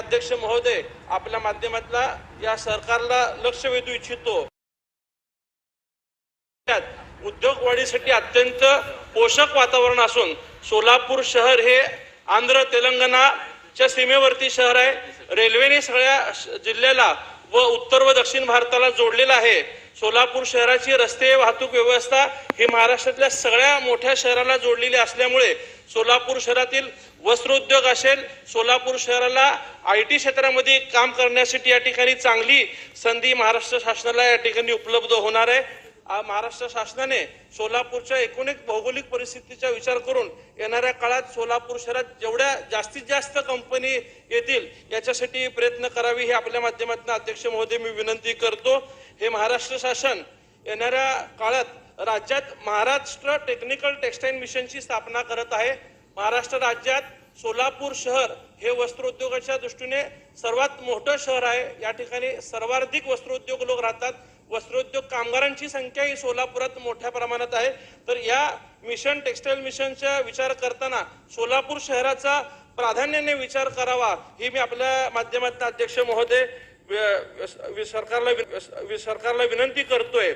अध्यक्ष महोदय आपल्या माध्यमातला या सरकारला लक्ष वेधू इच्छितो. उद्योगवाढीसाठी उद्योग वाढीसाठी अत्यंत पोषक वातावरण असून सोलापूर शहर हे आंध्र तेलंगणाच्या सीमेवरती शहर आहे. रेल्वेने सगळ्या जिल्ह्याला व उत्तर व दक्षिण भारताला जोडलेला आहे. सोलापूर शहराची रस्ते वाहतूक व्यवस्था ही महाराष्ट्रातल्या सगळ्या मोठ्या शहराला जोडलेली असल्यामुळे सोलापूर शहरातील वस्त्रोद्योग असेल सोलापूर शहराला आय टी क्षेत्रामध्ये काम करण्यासाठी या ठिकाणी चांगली संधी महाराष्ट्र शासनाला या ठिकाणी उपलब्ध होणार आहे. महाराष्ट्र शासनाने सोलापूरच्या एकूण एक भौगोलिक परिस्थितीचा विचार करून येणाऱ्या काळात सोलापूर शहरात जेवढ्या जास्तीत जास्त कंपनी येतील याच्यासाठी प्रयत्न करावे हे आपल्या माध्यमातून अध्यक्ष महोदय मी विनंती करतो. हे महाराष्ट्र शासन येणाऱ्या काळात राज्यात महाराष्ट्र टेक्निकल टेक्सटाईल मिशनची स्थापना करत आहे. महाराष्ट्र राज्यात सोलापूर शहर हे वस्त्रोद्योगाच्या दृष्टीने सर्वात मोठं शहर आहे. या ठिकाणी सर्वाधिक वस्त्रोद्योग लोक राहतात. वस्त्रोद्योग कामगारांची संख्या ही सोलापुरात मोठ्या प्रमाणात आहे. तर या मिशन टेक्सटाईल मिशनचा विचार करताना सोलापूर शहराचा प्राधान्याने विचार करावा ही मी आपल्या माध्यमातून अध्यक्ष महोदय सरकारला वि- सरकारला विनंती करतोय.